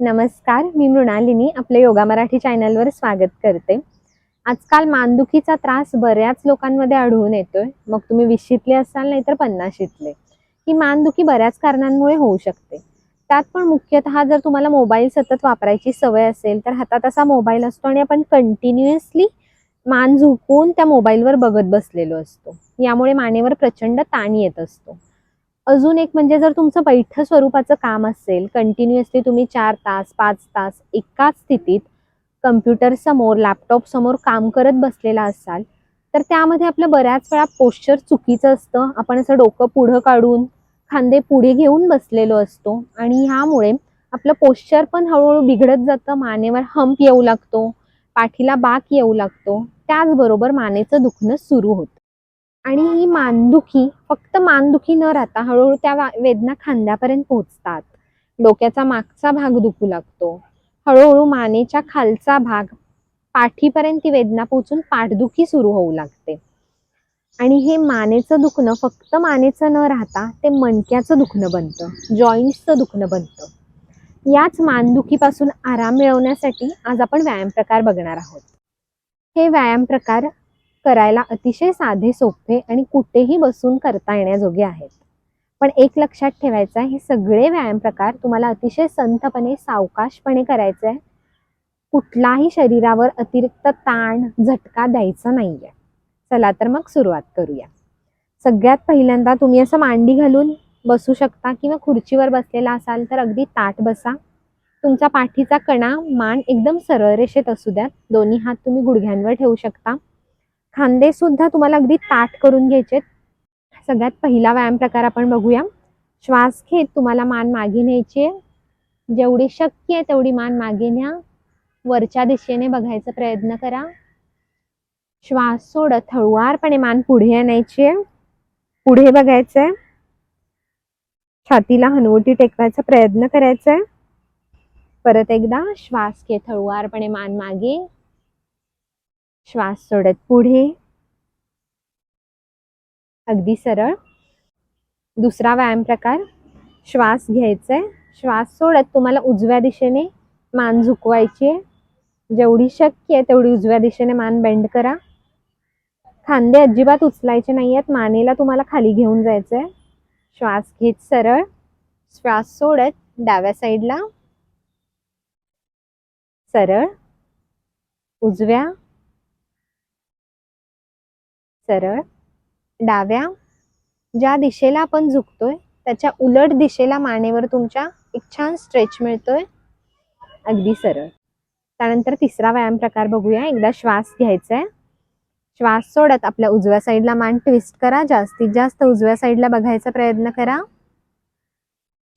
नमस्कार मी मृणालिनी आपल्या योगा मराठी चॅनलवर स्वागत करते. आजकाल मानदुखीचा त्रास बऱ्याच लोकांमध्ये आढळून येतोय. मग तुम्ही विशीतले असाल नाही तर पन्नाशीतले ही मानदुखी बऱ्याच कारणांमुळे होऊ शकते. त्यात पण मुख्यतः जर तुम्हाला मोबाईल सतत वापरायची सवय असेल तर हातात असा मोबाईल असतो आणि आपण कंटिन्युअसली मान झुकून त्या मोबाईलवर बघत बसलेलो असतो. यामुळे मानेवर प्रचंड ताण येत असतो. अजून एक म्हणजे जर तुमचं बैठ स्वरूपाचं काम असेल कंटिन्युअसली तुम्ही चार तास पाच तास एकाच स्थितीत कम्प्युटर समोर लॅपटॉप समोर काम करत बसलेला असाल तर त्यामध्ये आपलं बऱ्याच वेळा पोश्चर चुकीचं असतं. आपण असं डोकं पुढं काढून खांदे पुढे घेऊन बसलेलो असतो आणि ह्यामुळे आपलं पोश्चर पण हळूहळू बिघडत जातं मानेवर हंप येऊ लागतो पाठीला बाक येऊ लागतो. त्याचबरोबर मानेचं दुखणं सुरू होतं. आणि ही मानदुखी फक्त मानदुखी न राहता हळूहळू त्या वेदना खांद्यापर्यंत पोहोचतात. डोक्याचा मागचा भाग दुखू लागतो. हळूहळू मानेच्या खालचा भाग पाठीपर्यंत ती वेदना पोहोचून पाठदुखी सुरू होऊ लागते. आणि हे मानेचं दुखणं फक्त मानेचं न राहता ते मणक्याचं दुखणं बनतं. जॉईंट्सचं दुखणं बनतं. याच मानदुखीपासून आराम मिळवण्यासाठी आज आपण व्यायाम प्रकार बघणार आहोत. हे व्यायाम प्रकार करायला अतिशय साधे सोपे आणि कुठेही बसून करता येण्याजोगे आहेत. पण एक लक्षात ठेवायचं आहे हे सगळे व्यायाम प्रकार तुम्हाला अतिशय संथपणे सावकाशपणे करायचे आहे कुठलाही शरीरावर अतिरिक्त ताण झटका द्यायचा नाहीये. चला तर मग सुरुवात करूया. सगळ्यात पहिल्यांदा तुम्ही असं मांडी घालून बसू शकता किंवा खुर्चीवर बसलेला असाल तर अगदी ताट बसा. तुमचा पाठीचा कणा मान एकदम सरळ रेषेत असू द्यात. दोन्ही हात तुम्ही गुडघ्यांवर ठेवू शकता. खांदे सुद्धा तुम्हाला अगदी ताट करून घ्यायचे सगळ्यात पहिला व्यायाम प्रकार आपण बघूया. श्वास घेत तुम्हाला मान मागे न्यायची आहे. जेवढी शक्य आहे तेवढी मान मागे न्या. वरच्या दिशेने बघायचा प्रयत्न करा. श्वास सोडत हळुवारपणे मान पुढे आणायची आहे. पुढे बघायचंय. छातीला हनवटी टेकवायचा प्रयत्न करायचा आहे परत एकदा श्वास घेत हळुवारपणे मान मागे. श्वास सोडत पुढे. अगदी सरळ. दुसरा व्यायाम प्रकार श्वास घ्यायचा आहे श्वास सोडत तुम्हाला उजव्या दिशेने मान झुकवायची. आहे जेवढी शक्य आहे तेवढी उजव्या दिशेने मान बेंड करा. खांदे अजिबात उचलायचे नाही आहेत मानेला तुम्हाला खाली घेऊन जायचं आहे श्वास घेत सरळ. श्वास सोडत डाव्या साईडला सरळ. उजव्या. सरळ. डाव्या. ज्या दिशेला आपण झुकतोय त्याच्या उलट दिशेला मानेवर तुमच्या एक छान स्ट्रेच मिळतोय. अगदी सरळ. त्यानंतर तिसरा व्यायाम प्रकार बघूया. एकदा श्वास घ्यायचा आहे श्वास सोडत आपल्या उजव्या साईडला मान ट्विस्ट करा. जास्तीत जास्त उजव्या साईडला बघायचा प्रयत्न करा.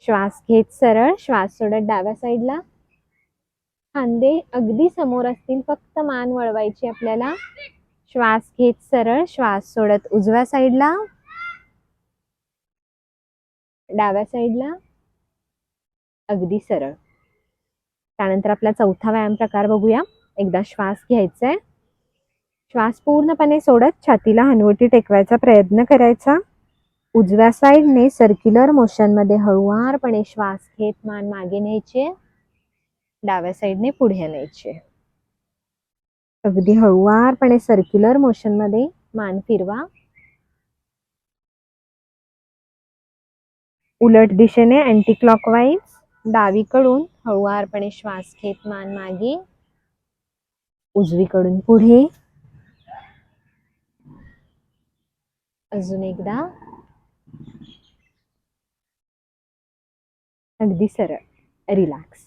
श्वास घेत सरळ. श्वास सोडत डाव्या साईडला खांदे अगदी समोर असतील फक्त मान वळवायची आपल्याला. श्वास घेत सरळ श्वास सोडत उजव्या साईडला. डाव्या साईडला. अगदी सरळ. त्यानंतर आपला चौथा व्यायाम प्रकार बघूया. एकदा श्वास घ्यायचा आहे श्वास पूर्णपणे सोडत छातीला हनवटी टेकवायचा प्रयत्न करायचा. उजव्या साईडने सर्क्युलर मोशनमध्ये हळुवारपणे श्वास घेत मान मागे न्यायचे. डाव्या साईडने पुढे न्यायचे. अगदी हळुवारपणे सर्क्युलर मोशनमध्ये मान फिरवा. उलट दिशेने अँटी क्लॉकवाईज डावीकडून हळुवारपणे श्वास घेत मान मागे. उजवीकडून पुढे. अजून एकदा. अगदी सरळ. रिलॅक्स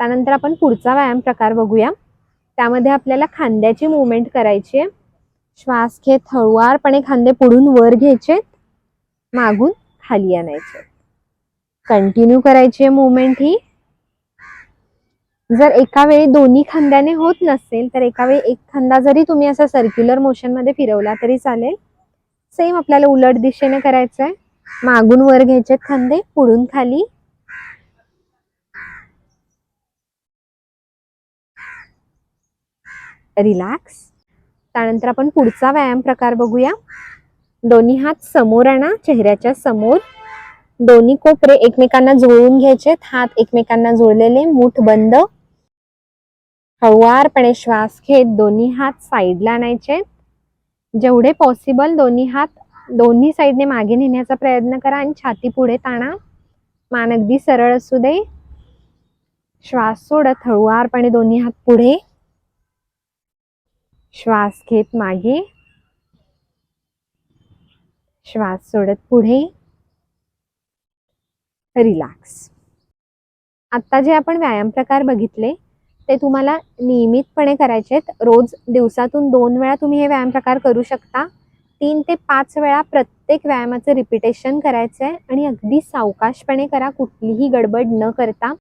त्यानंतर आपण पुढचा व्यायाम प्रकार बघूया. त्यामध्ये आपल्याला खांद्याची मुवमेंट करायची आहे. श्वास घेत हळुवारपणे खांदे पुढून वर घ्यायचे मागून खाली आणायचे कंटिन्यू करायची आहे मुवमेंट ही. जर एका वेळी दोन्ही खांद्याने होत नसेल तर एका वेळी एक खांदा जरी तुम्ही असा सर्क्युलर मोशनमध्ये फिरवला तरी चालेल. सेम आपल्याला उलट दिशेने करायचं आहे मागून वर घ्यायचे खांदे पुढून खाली रिलॅक्स त्यानंतर आपण पुढचा व्यायाम प्रकार बघूया. दोन्ही हात समोर आणा चेहऱ्याच्या समोर. दोन्ही कोपरे एकमेकांना जुळवून घ्यायचे हात एकमेकांना जुळलेले मूठ बंद. हळुवारपणे श्वास घेत दोन्ही हात साईडला आणायचे. जेवढे पॉसिबल दोन्ही हात दोन्ही साईडने मागे नेण्याचा प्रयत्न करा आणि छाती पुढे ताणा. मान अगदी सरळ असू दे. श्वास सोडत हळुवारपणे दोन्ही हात पुढे. श्वास घेत मागे. श्वास सोडत पुढे. रिलॅक्स आता जे आपण व्यायाम प्रकार बघितले ते तुम्हाला नियमितपणे करायचे आहेत. रोज दिवसातून दोन वेळा तुम्ही हे व्यायाम प्रकार करू शकता. तीन ते पाच वेळा प्रत्येक व्यायामाचं रिपिटेशन करायचं आहे आणि अगदी सावकाशपणे करा. कुठलीही गडबड न करता.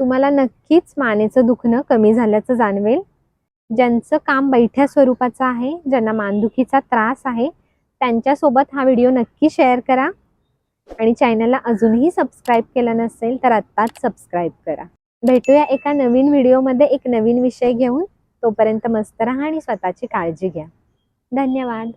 तुम्हाला नक्कीच मानेचं दुखणं कमी झाल्याचं जाणवेल. ज्यांचं काम बैठ्या स्वरूपाचं आहे ज्यांना मानदुखीचा त्रास आहे त्यांच्यासोबत हा व्हिडिओ नक्की शेअर करा. आणि चॅनलला अजूनही सबस्क्राईब केलं नसेल तर आत्ताच सबस्क्राईब करा. भेटूया एका नवीन व्हिडिओमध्ये एक नवीन विषय घेऊन. तोपर्यंत मस्त राहा आणि स्वतःची काळजी घ्या. धन्यवाद.